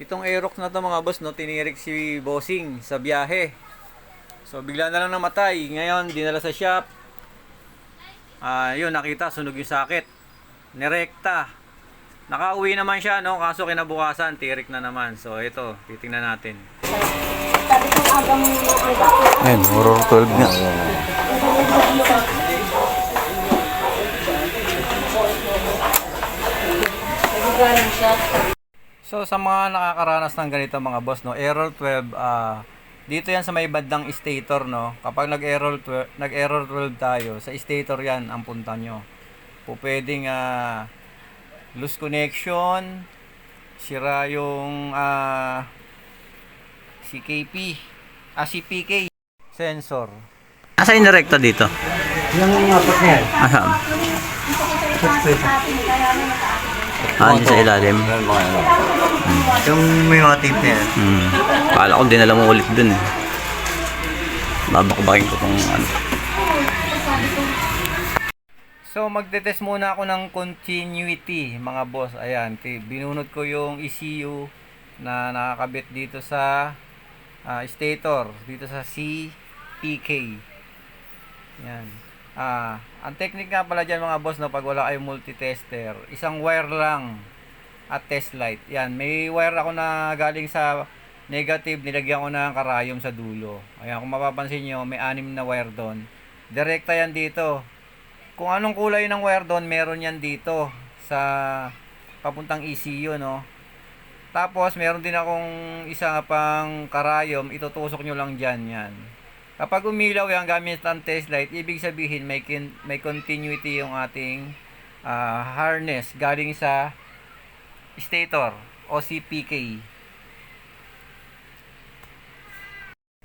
Itong Aerox na to mga boss, no, tinirik si Bossing sa biyahe. So bigla na lang namatay. Ngayon, dinala sa shop. Ah, yun nakita sunog yung sakit. Nirekta. Nakauwi naman siya, no? Kaso kinabukasan, tirik na naman. So ito, titingnan natin. Ayun, horror 12 nga. So sa mga nakakaranas ng ganito mga boss no, error 12 ah dito yan sa may bandang stator no. Kapag nag-error 12, nag-error 12 tayo, sa stator yan ang punta nyo. Po pwedeng ah, loose connection, sira yung ah CKP, ah CPK sensor. Asa yung direkta dito? Yung apat na yan. Asa? Ah, sa ilalim. Yung may mga tape na yan. Hmm. Kala ko dinala mo ulit dun eh. Babakbakin ko kung ano. So magte-test muna ako ng continuity mga boss. Ayan, binunot ko yung ECU na nakakabit dito sa ah, stator, dito sa CPK. Yan. Ah, ang technique nga pala dyan mga boss no, pag wala kayong multitester, isang wire lang at test light. Yan, may wire ako na galing sa negative, nilagyan ko ng karayom sa dulo. Ayan, kung mapapansin nyo, may anim na wire doon. Direkta yan dito. Kung anong kulay ng wire doon, meron yan dito sa papuntang ECU, no? Tapos, meron din akong isa pang karayom, itutusok nyo lang dyan, yan. Kapag umilaw yan gamit ang test light, ibig sabihin may, kin- may continuity yung ating ah, harness galing sa stator o CPK.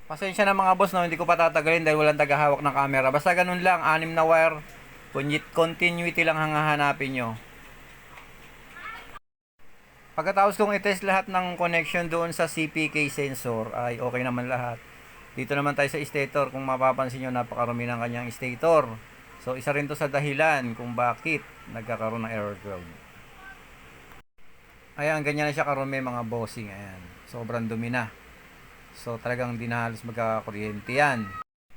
Pasensya na mga boss, no, hindi ko pa tatagalin dahil walang tagahawak ng camera. Basta ganun lang, anim na wire, Conti- continuity lang ang hahanapin nyo. Pagkatapos kong itest lahat ng connection doon sa CPK sensor, ay okay naman lahat. Dito naman tayo sa stator, kung mapapansin nyo, napakarami ng kanyang stator. So, isa rin to sa dahilan kung bakit nagkakaroon ng error 12. Ayan, ganyan na siya karumi mga bossing. Ayan. Sobrang dumi na. So talagang di na halos magkakakuryente yan.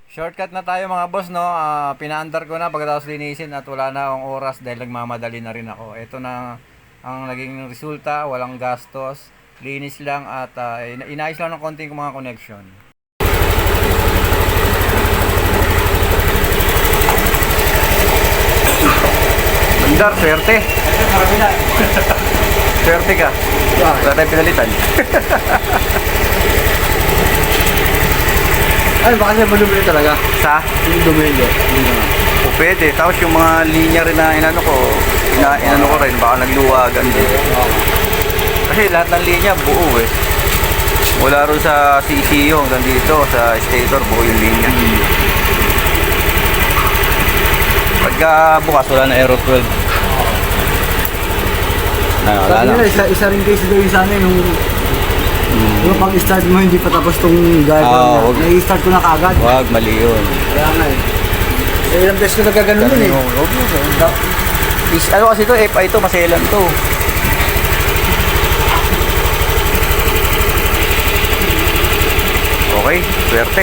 Shortcut na tayo mga boss no. Ah, pinaandar ko na pagkatapos linisin at wala na akong oras dahil nagmamadali na rin ako. Ito na ang naging resulta. Walang gastos. Linis lang at ah, ina- inayos lang ng konting mga connection. Bandar, swerte. Swerte ka. Wala tayong pinalitan. Ay, baka siya malumili talaga. Sa? Yung dumili. O pwede. Tapos yung mga linya rin na inano ko, ina, inano ko rin, baka nagluwagan din. Kasi lahat ng linya buo eh. Mula rin sa CCU hanggang dito, sa stator, buo yung linya. Pagka bukas, wala na Aero 12. Wala na. nila, isa, isa rin case yun sa amin nung yung pag-start mo hindi pa tapos tong diagram Ah, niya. wag. Nai-start ko na kagad. Wag, mali yun. Kaya nga eh. Eh, ilang beses ko nagkaganon yun eh. Is, ano kasi to, FI to, maselan to. Okay, swerte.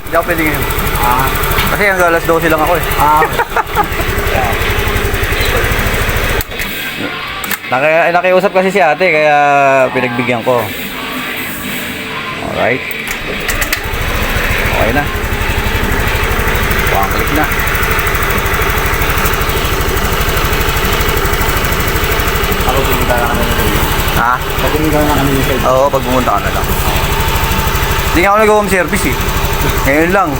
Hindi ako pwede ngayon. Ah, Kasi hanggang alas 12 lang ako eh. ah, Naki, eh, nakiusap kasi si ate, kaya pinagbigyan ko. Alright. Okay na. One click na. ako pumunta na kami ng Ha? Pumunta na kami ng Oo, pag pumunta ka na lang. Hindi nga ako nag-home service eh. Ngayon lang.